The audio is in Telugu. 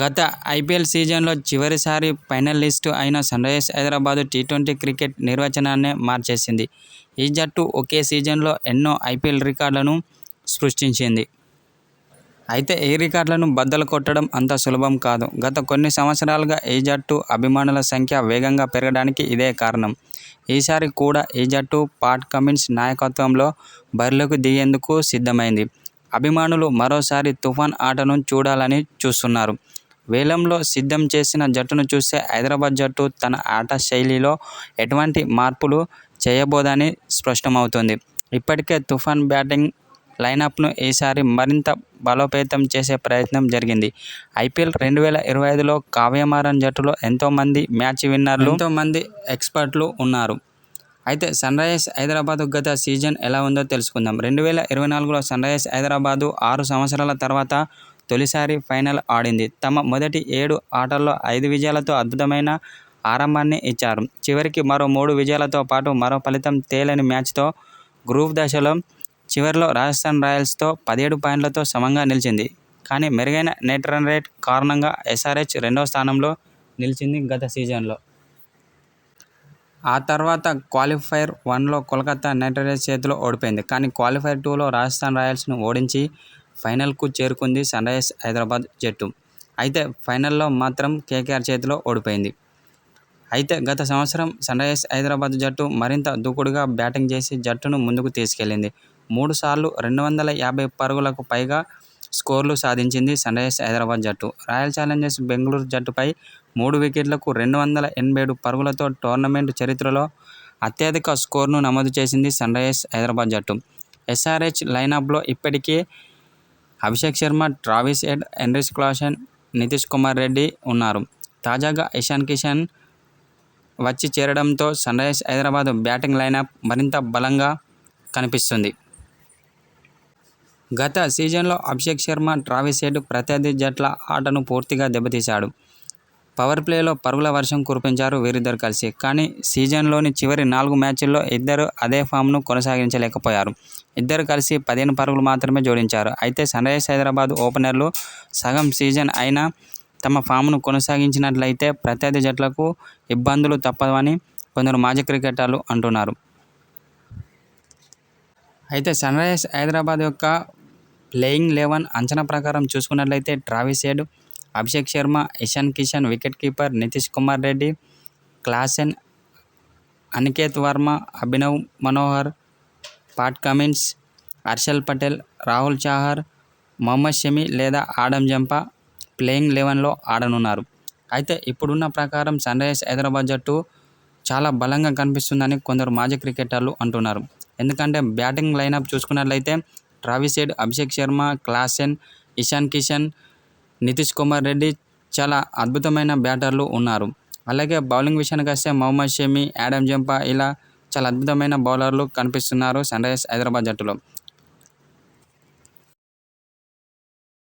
గత ఐపీఎల్ సీజన్లో చివరిసారి ఫైనలిస్టు అయిన Sunrisers Hyderabad T twenty cricket నిర్వచనాన్నే మార్చేసింది. ఈ జట్టు ఒకే సీజన్లో ఎన్నో ఐపీఎల్ రికార్డులను సృష్టించింది. అయితే ఈ రికార్డులను బద్దలు కొట్టడం అంత సులభం కాదు. గత కొన్ని సంవత్సరాలుగా ఈ జట్టు అభిమానుల సంఖ్య వేగంగా పెరగడానికి ఇదే కారణం. ఈసారి కూడా ఈ జట్టు పాట్ కమిన్స్ నాయకత్వంలో బరిలోకి దిగేందుకు సిద్ధమైంది. అభిమానులు మరోసారి తుఫాన్ ఆటను చూడాలని చూస్తున్నారు. వేలంలో సిద్ధం చేసిన జట్టును చూస్తే హైదరాబాద్ జట్టు తన ఆట శైలిలో ఎటువంటి మార్పులు చేయబోదని స్పష్టమవుతుంది ఇప్పటికే తుఫాన్ బ్యాటింగ్ లైనప్ను ఈసారి మరింత బలోపేతం చేసే ప్రయత్నం జరిగింది. ఐపీఎల్ రెండు వేల ఇరవై ఐదులో కావ్యమారన్ జట్టులో ఎంతోమంది మ్యాచ్ విన్నర్లు, ఎంతోమంది ఎక్స్పర్ట్లు ఉన్నారు. అయితే సన్రైజర్స్ హైదరాబాద్ గత సీజన్ ఎలా ఉందో తెలుసుకుందాం. రెండు వేల ఇరవై నాలుగులో సన్రైజర్స్ హైదరాబాదు ఆరు సంవత్సరాల తర్వాత తొలిసారి ఫైనల్ ఆడింది. తమ మొదటి ఏడు ఆటల్లో ఐదు విజయాలతో అద్భుతమైన ఆరంభాన్ని ఇచ్చారు. చివరికి మరో మూడు విజయాలతో పాటు మరో ఫలితం తేలని మ్యాచ్తో గ్రూప్ దశలో చివరిలో రాజస్థాన్ రాయల్స్తో పదిహేడు పాయింట్లతో సమంగా నిలిచింది. కానీ మెరుగైన నెట్ రన్ రేట్ కారణంగా ఎస్ఆర్హెచ్ రెండో స్థానంలో నిలిచింది గత సీజన్లో. ఆ తర్వాత క్వాలిఫైర్ వన్లో కోల్కతా నైట్ రైడర్స్ చేతిలో ఓడిపోయింది. కానీ క్వాలిఫైర్ టూలో రాజస్థాన్ రాయల్స్ను ఓడించి ఫైనల్కు చేరుకుంది సన్రైజర్స్ హైదరాబాద్ జట్టు. అయితే ఫైనల్లో మాత్రం కేకేఆర్ చేతిలో ఓడిపోయింది. అయితే గత సంవత్సరం సన్రైజర్స్ హైదరాబాద్ జట్టు మరింత దూకుడుగా బ్యాటింగ్ చేసి జట్టును ముందుకు తీసుకెళ్ళింది. మూడు సార్లు రెండు వందల యాభై పరుగులకు పైగా స్కోర్లు సాధించింది సన్రైజర్స్ హైదరాబాద్ జట్టు. రాయల్ ఛాలెంజర్స్ బెంగళూరు జట్టుపై మూడు వికెట్లకు రెండు వందల ఎనభై ఏడు పరుగులతో టోర్నమెంట్ చరిత్రలో అత్యధిక స్కోరును నమోదు చేసింది సన్రైజర్స్ హైదరాబాద్ జట్టు. ఎస్ఆర్హెచ్ లైనప్లో ఇప్పటికే Abhishek Sharma, Travis Head Heinrich Klaasen Nitish Kumar Reddy ఉన్నారు. తాజాగా ఇషాన్ కిషన్ వచ్చి చేరడంతో సన్రైజ్ హైదరాబాద్ బ్యాటింగ్ లైనప్ మరింత బలంగా కనిపిస్తుంది. గత సీజన్లో అభిషేక్ శర్మ, ట్రావిస్ హెడ్ ప్రత్యర్థి జట్ల ఆటను పూర్తిగా దెబ్బతీశాడు. పవర్ ప్లేలో పరుగుల వర్షం కురిపించారు వీరిద్దరూ కలిసి. కానీ సీజన్లోని చివరి నాలుగు మ్యాచ్ల్లో ఇద్దరూ అదే ఫామ్ను కొనసాగించలేకపోయారు. ఇద్దరు కలిసి పదిహేను పరుగులు మాత్రమే జోడించారు. అయితే సన్రైజర్స్ హైదరాబాద్ ఓపెనర్లు సగం సీజన్ అయినా తమ ఫామ్ను కొనసాగించినట్లయితే ప్రత్యర్థి జట్లకు ఇబ్బందులు తప్పవని కొందరు మాజీ క్రికెటర్లు అంటున్నారు. అయితే సన్రైజర్స్ హైదరాబాద్ యొక్క ప్లేయింగ్ లెవెన్ అంచనా ప్రకారం చూసుకున్నట్లయితే Travis Head, Abhishek Sharma, Ishan Kishan, wicket keeper Nitish Kumar Reddy, Klaasen, Aniket Varma, Abhinav Manohar, Pat Cummins, Harshal Patel, Rahul Chahar Mohammad Shami లేదా ఆడమ్ జంపా ప్లేయింగ్ లెవెన్లో ఆడనున్నారు. అయితే ఇప్పుడున్న ప్రకారం సన్రైజర్స్ హైదరాబాద్ జట్టు చాలా బలంగా కనిపిస్తుందని కొందరు మాజీ క్రికెటర్లు అంటున్నారు. ఎందుకంటే బ్యాటింగ్ లైనప్ చూసుకున్నట్లయితే ట్రావిస్ అభిషేక్ శర్మ, క్లాసెన్, ఇషాన్ కిషన్, నితీష్ కుమార్ రెడ్డి చాలా అద్భుతమైన బ్యాటర్లు ఉన్నారు. అలాగే బౌలింగ్ విషయానికి వస్తే మహమ్మద్ షమి, ఆడమ్ జంపా ఇలా చాలా అద్భుతమైన బౌలర్లు కనిపిస్తున్నారు సన్ రైజర్స్ హైదరాబాద్ జట్టులో.